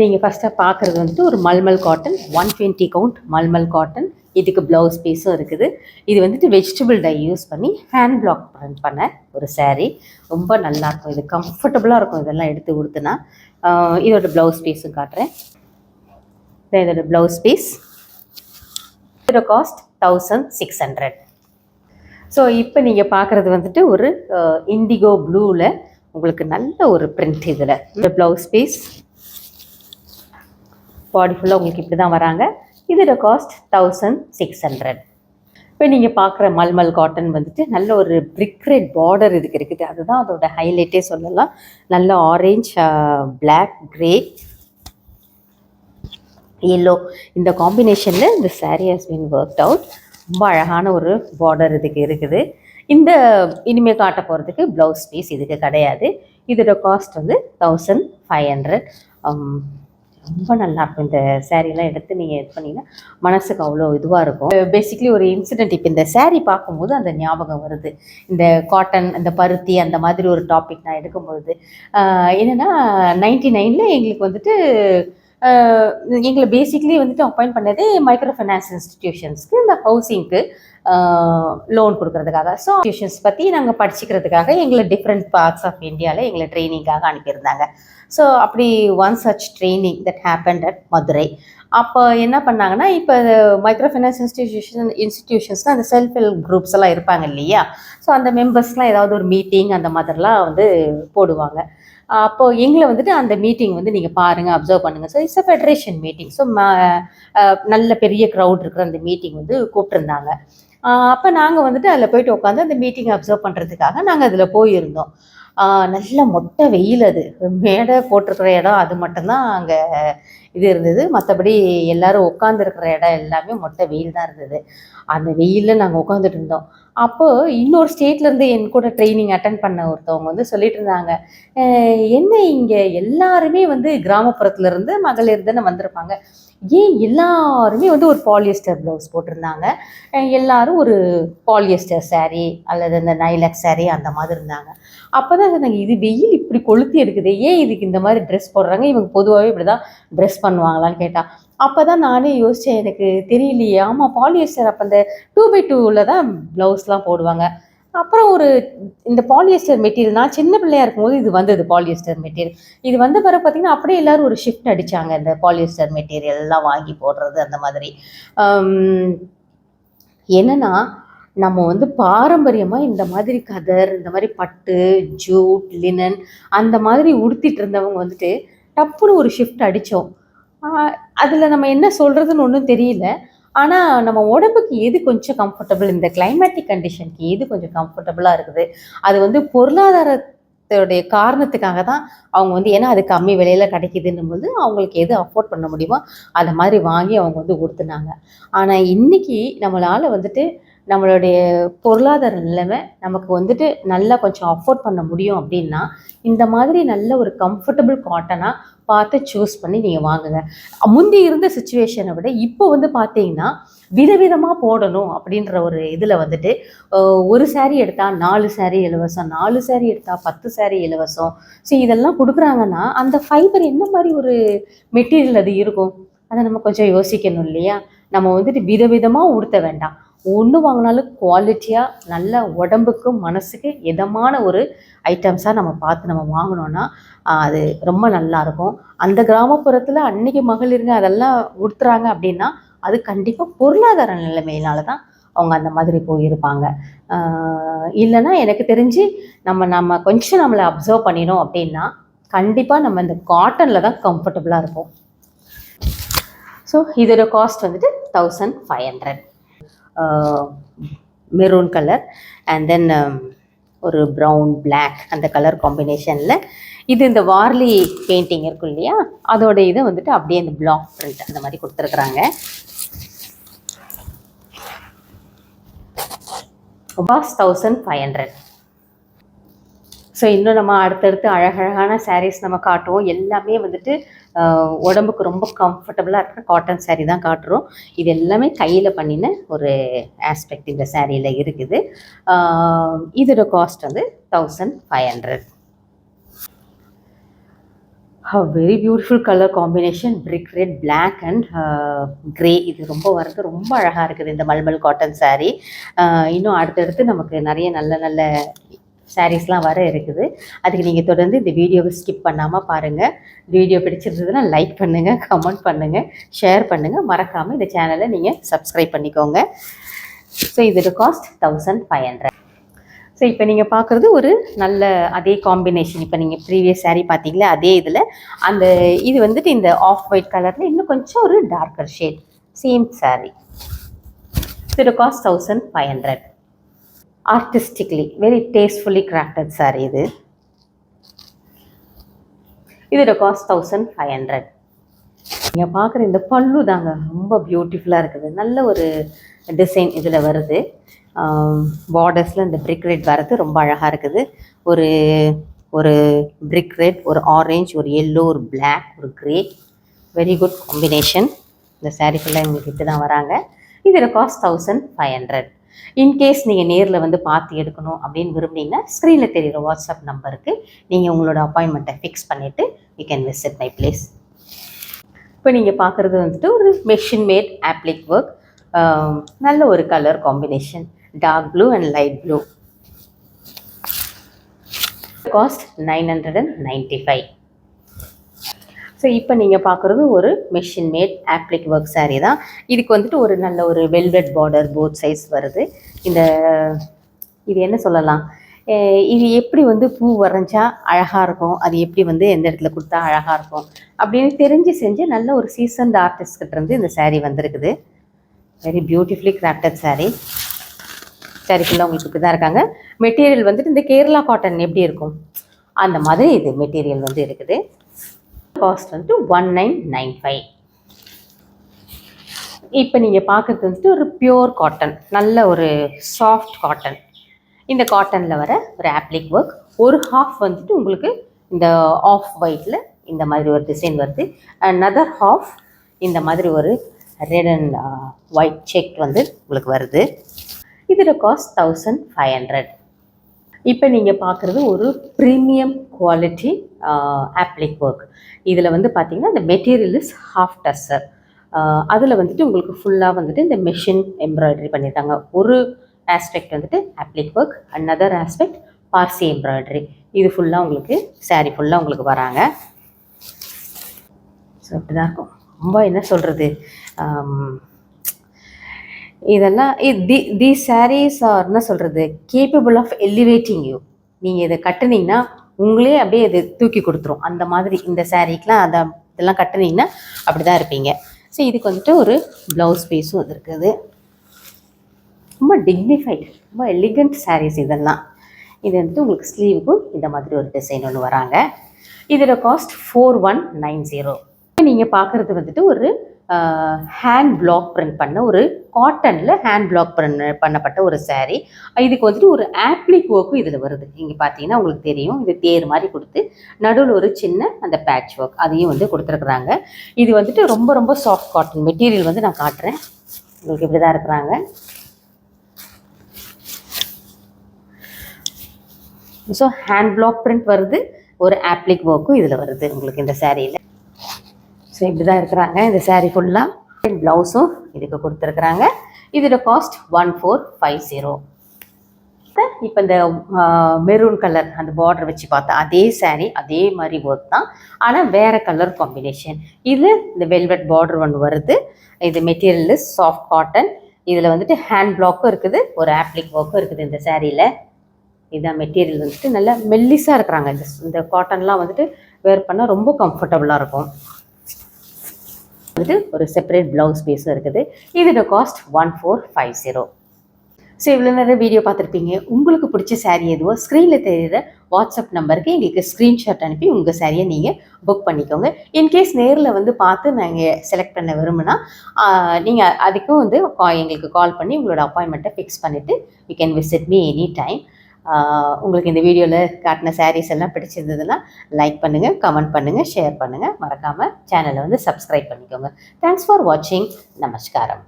நீங்கள் ஃபஸ்ட்டாக பார்க்குறது வந்துட்டு ஒரு mulmul cotton one twenty count mulmul cotton இதுக்கு ப்ளவுஸ் பீஸும் இருக்குது. இது வந்துட்டு வெஜிடபிள் டை யூஸ் பண்ணி ஹேண்ட் பிளாக் ப்ரிண்ட் பண்ண ஒரு சேரீ ரொம்ப நல்லாயிருக்கும் இது கம்ஃபர்டபுளாக இருக்கும் இதெல்லாம் எடுத்து கொடுத்துனா இதோட ப்ளவுஸ் பீஸும் காட்டுறேன். இதோட ப்ளவுஸ் பீஸ் இதோட cost thousand six hundred so இப்போ நீங்கள் பார்க்குறது வந்துட்டு ஒரு இண்டிகோ ப்ளூவில் உங்களுக்கு நல்ல ஒரு பிரிண்ட் இதில். இந்த ப்ளவுஸ் பீஸ் பாடி ஃபுல்லாக உங்களுக்கு இப்படி தான் வராங்க. இதோட காஸ்ட் தௌசண்ட் சிக்ஸ் ஹண்ட்ரட் இப்போ நீங்கள் பார்க்குற மல்மல் காட்டன் வந்துட்டு நல்ல ஒரு பிரிக் ரெட் பார்டர் இதுக்கு இருக்குது. அதுதான் அதோட ஹைலைட்டே சொல்லலாம். நல்ல ஆரேஞ்ச் பிளாக் கிரே எல்லோ இந்த காம்பினேஷனில் இந்த saree has been work out ரொம்ப அழகான ஒரு பார்டர் இதுக்கு இருக்குது. இந்த இனிமேல் காட்ட போகிறதுக்கு ப்ளவுஸ் பீஸ் இதுக்கு கிடையாது. இதோட காஸ்ட் வந்து தௌசண்ட் ஃபைவ் ஹண்ட்ரட் ரொம்ப நல்லா இருக்கும். இந்த சேரீலாம் எடுத்து நீங்கள் இது பண்ணீங்கன்னா மனசுக்கு அவ்வளோ இதுவாக இருக்கும். பேசிக்லி ஒரு இன்சிடென்ட் இப்போ இந்த சேரீ பார்க்கும்போது அந்த ஞாபகம் வருது. இந்த காட்டன் இந்த பருத்தி அந்த மாதிரி ஒரு டாபிக் நான் எடுக்கும்பொழுது. என்னென்னா நைன்டி நைனில் எங்களுக்கு வந்துட்டு எங்களை பேசிக்லி வந்துட்டு அப்பாயிண்ட் பண்ணதே மைக்ரோ ஃபைனான்ஸ் இன்ஸ்டிடியூஷன்ஸ்க்கு இந்த ஹவுசிங்க்கு லோன் கொடுக்கறதுக்காக. ஸோ இன்ஸ்டியூஷன்ஸ் பற்றி நாங்கள் படிச்சுக்கிறதுக்காக எங்களை டிஃப்ரெண்ட் பார்ட்ஸ் ஆஃப் இந்தியாவில் எங்களை ட்ரைனிங்காக அனுப்பியிருந்தாங்க. ஸோ அப்படி one such training that happen at Madurai அப்போ என்ன பண்ணாங்கன்னா இப்போ மைக்ரோ ஃபைனான்ஸ் இன்ஸ்டிடியூஷன் இன்ஸ்டிடியூஷன்ஸ்னால் அந்த செல்ஃப் ஹெல்ப் குரூப்ஸ் எல்லாம் இருப்பாங்க இல்லையா? ஸோ அந்த மெம்பர்ஸ்லாம் ஏதாவது ஒரு மீட்டிங் அந்த மாதிரிலாம் வந்து போடுவாங்க. அப்போது எங்களை வந்துட்டு அந்த மீட்டிங் வந்து நீங்கள் பாருங்கள் அப்சர்வ் பண்ணுங்கள் so it's a federation meeting so நல்ல பெரிய க்ரௌட் இருக்கிற அந்த மீட்டிங் வந்து கூப்பிட்டுருந்தாங்க. அப்போ நாங்கள் வந்துட்டு அதில் போயிட்டு உட்காந்து அந்த மீட்டிங் அப்சர்வ் பண்ணுறதுக்காக நாங்கள் அதில் போயிருந்தோம். நல்ல மொட்டை வெயில் அது. மேடை போட்டிருக்கிற இடம் அது மட்டும்தான் அங்கே இது இருந்தது. மற்றபடி எல்லாரும் உட்காந்துருக்கிற இடம் எல்லாமே மொட்டை வெயில் தான் இருந்தது. அந்த வெயிலில் நாங்கள் உட்காந்துட்டு இருந்தோம். அப்போ இன்னொரு ஸ்டேட்லேருந்து என் கூட ட்ரைனிங் அட்டன் பண்ண ஒருத்தவங்க வந்து சொல்லிட்டு இருந்தாங்க. என்ன இங்கே எல்லாருமே வந்து கிராமப்புறத்துல இருந்து மகளிர் தானே வந்திருப்பாங்க. ஏன் எல்லாருமே வந்து ஒரு பாலியஸ்டர் ப்ளவுஸ் போட்டிருந்தாங்க? எல்லாரும் ஒரு பாலியஸ்டர் saree அல்லது இந்த நைலக் saree அந்த மாதிரி இருந்தாங்க. அப்போ தான் சொன்னாங்க இது வெயில் இப்படி கொளுத்தி எடுக்குது. ஏன் இதுக்கு இந்த மாதிரி ட்ரெஸ் போடுறாங்க? இவங்க பொதுவாகவே இப்படி தான் ட்ரெஸ் பண்ணுவாங்களான்னு கேட்டா அப்போ தான் நானே யோசித்தேன் எனக்கு தெரியலையே. ஆமாம் பாலியஸ்டர் அப்போ இந்த டூ பை டூவில் தான் ப்ளவுஸ்லாம் போடுவாங்க. அப்புறம் ஒரு இந்த பாலியஸ்டர் மெட்டீரியல் நான் சின்ன பிள்ளையா இருக்கும்போது இது வந்தது பாலியஸ்டர் மெட்டீரியல் இது வந்த பிறகு பார்த்தீங்கன்னா அப்படியே எல்லாரும் ஒரு ஷிஃப்ட் அடிச்சாங்க இந்த பாலியஸ்டர் மெட்டீரியல் எல்லாம் வாங்கி போடுறது அந்த மாதிரி. என்னென்னா நம்ம வந்து பாரம்பரியமாக இந்த மாதிரி கதர் இந்த மாதிரி பட்டு ஜூட் லினன் அந்த மாதிரி உடுத்திட்டு இருந்தவங்க வந்துட்டு டப்புன்னு ஒரு ஷிஃப்ட் அடித்தோம் அதில் நம்ம என்ன சொல்கிறதுன்னு ஒன்றும் தெரியல. ஆனால் நம்ம உடம்புக்கு எது கொஞ்சம் கம்ஃபர்டபுள் இந்த கிளைமேட்டிக் கண்டிஷனுக்கு எது கொஞ்சம் கம்ஃபர்டபுளாக இருக்குது? அது வந்து பொருளாதாரத்தோடைய காரணத்துக்காக தான் அவங்க வந்து ஏன்னா அது கம்மி விலையில் கிடைக்குதுன்னும் போது அவங்களுக்கு எது அஃபோர்ட் பண்ண முடியுமோ அதை மாதிரி வாங்கி அவங்க வந்து கொடுத்துனாங்க ஆனால் இன்னைக்கு நம்மளால் வந்துட்டு நம்மளுடைய பொருளாதார நிலைமை நமக்கு வந்துட்டு நல்லா கொஞ்சம் அஃபோர்ட் பண்ண முடியும் அப்படின்னா இந்த மாதிரி நல்ல ஒரு கம்ஃபர்டபுள் காட்டனாக பார்த்து சூஸ் பண்ணி நீங்கள் வாங்குங்க. முந்தி இருந்த சுச்சுவேஷனை விட இப்போ வந்து பார்த்தீங்கன்னா விதவிதமாக போடணும் அப்படின்ற ஒரு இதில் வந்துட்டு ஒரு சாரீ எடுத்தால் நாலு சாரீ இலவசம் நாலு சாரீ எடுத்தால் பத்து சாரீ இலவசம். ஸோ இதெல்லாம் கொடுக்குறாங்கன்னா அந்த ஃபைபர் என்ன மாதிரி ஒரு மெட்டீரியல் அது இருக்கும்? அதை நம்ம கொஞ்சம் யோசிக்கணும் இல்லையா? நம்ம வந்துட்டு விதவிதமாக உடுத்த வேண்டாம். ஒன்று வாங்கினாலும் குவாலிட்டியாக நல்ல உடம்புக்கும் மனசுக்கு இதமான ஒரு ஐட்டம்ஸாக நம்ம பார்த்து நம்ம வாங்கினோன்னா அது ரொம்ப நல்லாயிருக்கும் அந்த கிராமப்புறத்தில் அன்னைக்கு மகளிருங்க அதெல்லாம் உடுத்துறாங்க அப்படின்னா அது கண்டிப்பாக பொருளாதார நிலைமையினால தான் அவங்க அந்த மாதிரி போயிருப்பாங்க. இல்லைன்னா எனக்கு தெரிஞ்சு நம்ம நம்ம கொஞ்சம் நம்மளை அப்சர்வ் பண்ணினோம் அப்படின்னா கண்டிப்பாக நம்ம இந்த காட்டனில் தான் கம்ஃபர்டபுளாக இருக்கும் ஸோ இதோட காஸ்ட் வந்துட்டு thousand five hundred maroon colour and then ஒரு ப்ரௌன் பிளாக் அந்த கலர் காம்பினேஷனில் இது இந்த வார்லி பெயிண்டிங் இருக்கும் இல்லையா? அதோட இதை வந்துட்டு அப்படியே இந்த பிளாக் பிரிண்ட் அந்த மாதிரி கொடுத்துருக்குறாங்க. பாஸ் தௌசண்ட் ஃபைவ் ஹண்ட்ரட் ஸோ இன்னும் நம்ம அடுத்தடுத்து அழகழகான சாரீஸ் நம்ம காட்டுவோம். எல்லாமே வந்துட்டு உடம்புக்கு ரொம்ப கம்ஃபர்டபுளாக இருக்கிற காட்டன் சேரீ தான் காட்டுறோம். இது எல்லாமே கையில் பண்ணின ஒரு ஆஸ்பெக்ட் இந்த சாரியில் இருக்குது. இதோட காஸ்ட் வந்து thousand five hundred very beautiful colour combination brick red black and grey இது ரொம்ப வரது ரொம்ப அழகாக இருக்குது இந்த மல்மல் காட்டன் சாரீ இன்னும் அடுத்தடுத்து நமக்கு நிறைய நல்ல நல்ல சாரீஸ்லாம் வர இருக்குது. அதுக்கு நீங்கள் தொடர்ந்து இந்த வீடியோவை ஸ்கிப் பண்ணாமல் பாருங்கள் வீடியோ பிடிச்சிருந்ததுன்னா லைக் பண்ணுங்கள் கமெண்ட் பண்ணுங்கள் ஷேர் பண்ணுங்கள் மறக்காமல் இந்த சேனலை நீங்கள் சப்ஸ்கிரைப் பண்ணிக்கோங்க. ஸோ இதோட cost thousand five hundred so இப்போ நீங்கள் பார்க்குறது ஒரு நல்ல அதே காம்பினேஷன் இப்போ நீங்கள் ப்ரீவியஸ் சாரீ பார்த்தீங்களா அதே இதில். அந்த இது வந்துட்டு இந்த ஆஃப் ஒயிட் கலரில் இன்னும் கொஞ்சம் ஒரு டார்க்கர் ஷேட் சேம் சாரீ இதோட cost thousand five hundred artistically very tastefully crafted sari இது. இதோட காஸ்ட் தௌசண்ட் ஃபைவ் ஹண்ட்ரட் நீங்கள் பார்க்குற இந்த பல்லு தாங்க ரொம்ப பியூட்டிஃபுல்லாக இருக்குது. நல்ல ஒரு டிசைன் இதில் வருது. பார்டர்ஸில் இந்த பிரிக் ரெட் வர்றது ரொம்ப அழகாக இருக்குது. ஒரு ஒரு பிரிக் ரெட் ஒரு ஆரேஞ்ச் ஒரு எல்லோ ஒரு பிளாக் ஒரு கிரே வெரி குட் காம்பினேஷன் இந்த saree ஃபுல்லாக எங்களுக்கு இப்படி தான் வராங்க. இதோட cost thousand five hundred in case நீங்கள் நேரில் வந்து பார்த்து எடுக்கணும் அப்படின்னு விரும்புனீங்கன்னா ஸ்க்ரீனில் தெரிகிற வாட்ஸ்அப் நம்பருக்கு நீங்கள் உங்களோட அப்பாயின்மெண்ட்டை ஃபிக்ஸ் பண்ணிவிட்டு you can visit my place இப்போ நீங்கள் பார்க்குறது வந்துட்டு ஒரு மெஷின் மேட் ஆப்ளிக் ஒர்க் நல்ல ஒரு colour combination dark blue and light blue cost nine hundred and ninety five so இப்போ நீங்கள் பார்க்குறது ஒரு machine made applique work sari தான். இதுக்கு வந்துட்டு ஒரு நல்ல ஒரு வெல்வெட் பார்டர் போத் சைஸ் வருது. இந்த இது என்ன சொல்லலாம்? இது எப்படி வந்து பூ வரைஞ்சா அழகாக இருக்கும்? அது எப்படி வந்து எந்த இடத்துல கொடுத்தா அழகாக இருக்கும்? அப்படின்னு தெரிஞ்சு செஞ்சு நல்ல ஒரு சீசன்ட் ஆர்டிஸ்ட் இருந்து இந்த சாரீ வந்திருக்குது. Very beautifully crafted sari saree ஃபுல்லாக உங்களுக்கு இப்படி தான் இருக்காங்க. மெட்டீரியல் வந்துட்டு இந்த கேரளா காட்டன் எப்படி இருக்கும்? அந்த மாதிரி இது மெட்டீரியல் வந்து இருக்குது. காஸ்ட் வந்துட்டு ஒன் நைன் நைன் ஃபைவ் இப்போ நீங்கள் பார்க்குறது வந்துட்டு ஒரு பியோர் காட்டன் நல்ல ஒரு சாஃப்ட் காட்டன் இந்த காட்டனில் வர ஒரு ஆப்ளிக் ஒர்க் ஒரு ஹாஃப் வந்துட்டு உங்களுக்கு இந்த ஆஃப் ஒயிட்டில் இந்த மாதிரி ஒரு டிசைன் வருது. அண்ட் அதர் ஹாஃப் இந்த மாதிரி ஒரு ரெட் அண்ட் ஒயிட் செக் வந்து உங்களுக்கு வருது. இதோட காஸ்ட் தௌசண்ட் ஃபைவ் ஹண்ட்ரட் இப்போ நீங்கள் பார்க்குறது ஒரு ப்ரீமியம் குவாலிட்டி ஆப்ளிக் ஒர்க் இதில் வந்து பார்த்திங்கன்னா இந்த மெட்டீரியல் இஸ் ஹாஃப் டஸ்ஸர் அதில் வந்துட்டு உங்களுக்கு ஃபுல்லாக வந்துட்டு இந்த மெஷின் எம்ப்ராய்டரி பண்ணியிருக்காங்க ஒரு ஆஸ்பெக்ட் வந்துட்டு applique work another aspect Parsi embroidery இது ஃபுல்லாக உங்களுக்கு saree ஃபுல்லாக உங்களுக்கு வராங்க. ஸோ இப்படி தான் இருக்கும். ரொம்ப என்ன சொல்கிறது இதெல்லாம் தி தி சாரீஸ் ஆர் என்ன சொல்கிறது கேப்பபிள் ஆஃப் எலிவேட்டிங் யூ நீங்கள் இதை கட்டுனீங்கன்னா உங்களே அப்படியே இது தூக்கி கொடுத்துரும். அந்த மாதிரி இந்த சாரீக்கெலாம் அதை இதெல்லாம் கட்டுனீங்கன்னா அப்படி தான் இருப்பீங்க. ஸோ இதுக்கு வந்துட்டு ஒரு ப்ளவுஸ் பீஸும் வந்துருக்குது. இருக்குது ரொம்ப டிக்னிஃபைட் ரொம்ப எலிகண்ட் சாரீஸ் இதெல்லாம். இது வந்துட்டு உங்களுக்கு ஸ்லீவுக்கும் இந்த மாதிரி ஒரு டிசைன் ஒன்று வராங்க. இதோட cost four one nine zero நீங்கள் பார்க்குறது வந்துட்டு ஒரு ஹேண்ட் பிளாக் பிரிண்ட் பண்ண ஒரு காட்டனில் ஹேண்ட் பிளாக் பிரிண்ட் பண்ணப்பட்ட ஒரு சேரீ இதுக்கு வந்துட்டு ஒரு ஆப்ளிக் ஒர்க்கும் இதில் வருது. இங்கே பார்த்தீங்கன்னா உங்களுக்கு தெரியும். இது தேர் மாதிரி கொடுத்து நடுவில் ஒரு சின்ன அந்த பேட்ச் ஒர்க் அதையும் வந்து கொடுத்துருக்குறாங்க. இது வந்துட்டு ரொம்ப ரொம்ப சாஃப்ட் காட்டன் மெட்டீரியல் வந்து நான் காட்டுறேன். உங்களுக்கு இப்படி தான் இருக்கிறாங்க. ஸோ ஹேண்ட் பிளாக் பிரிண்ட் வருது. ஒரு ஆப்ளிக் ஒர்க்கும் இதில் வருது உங்களுக்கு இந்த சேரீயில் ஸோ இப்படி தான் இருக்கிறாங்க. இந்த சேரீ ஃபுல்லாக ப்ளவுஸும் இதுக்கு கொடுத்துருக்குறாங்க. இதோட cost one four five zero இப்போ இந்த மெரூன் கலர் அந்த பார்டர் வச்சு பார்த்தா அதே saree அதே மாதிரி ஒர்க் தான். ஆனால் வேறு கலர் காம்பினேஷன் இது இந்த வெல்வெட் பார்டர் ஒன்று வருது. இது மெட்டீரியல் சாஃப்ட் காட்டன் இதில் வந்துட்டு ஹேண்ட் பிளாக்கும் இருக்குது. ஒரு ஆப்ளிக் ஒர்க்கும் இருக்குது இந்த சேரீயில் இதான் மெட்டீரியல் வந்துட்டு நல்லா மெல்லிஸாக இருக்கிறாங்க. இந்த இந்த காட்டன்லாம் வந்துட்டு வேர் பண்ணால் ரொம்ப கம்ஃபர்டபுளாக இருக்கும். வந்துட்டு ஒரு செப்பரேட் ப்ளவுஸ் பீஸும் இருக்குது. இதோட cost one four five zero so இவ்வளோ நேரம் வீடியோ பார்த்துருப்பீங்க. உங்களுக்கு பிடிச்ச சாரீ எதுவோ ஸ்க்ரீனில் தெரிகிற வாட்ஸ்அப் நம்பருக்கு எங்களுக்கு ஸ்க்ரீன்ஷாட் அனுப்பி உங்கள் சாரியை நீங்கள் புக் பண்ணிக்கோங்க. இன்கேஸ் நேரில் வந்து பார்த்து நாங்கள் செலக்ட் பண்ண விரும்புனா நீங்கள் அதுக்கும் வந்து எங்களுக்கு கால் பண்ணி உங்களோட அப்பாயின்மெண்ட்டை ஃபிக்ஸ் பண்ணிவிட்டு you can visit me any time உங்களுக்கு இந்த வீடியோவில் காட்டின சாரீஸ் எல்லாம் பிடிச்சிருந்ததுன்னா லைக் பண்ணுங்கள் கமெண்ட் பண்ணுங்கள் ஷேர் பண்ணுங்கள் மறக்காமல் சேனலை வந்து சப்ஸ்கிரைப் பண்ணிக்கோங்க. தேங்க்ஸ் ஃபார் வாட்சிங் நமஸ்காரம்.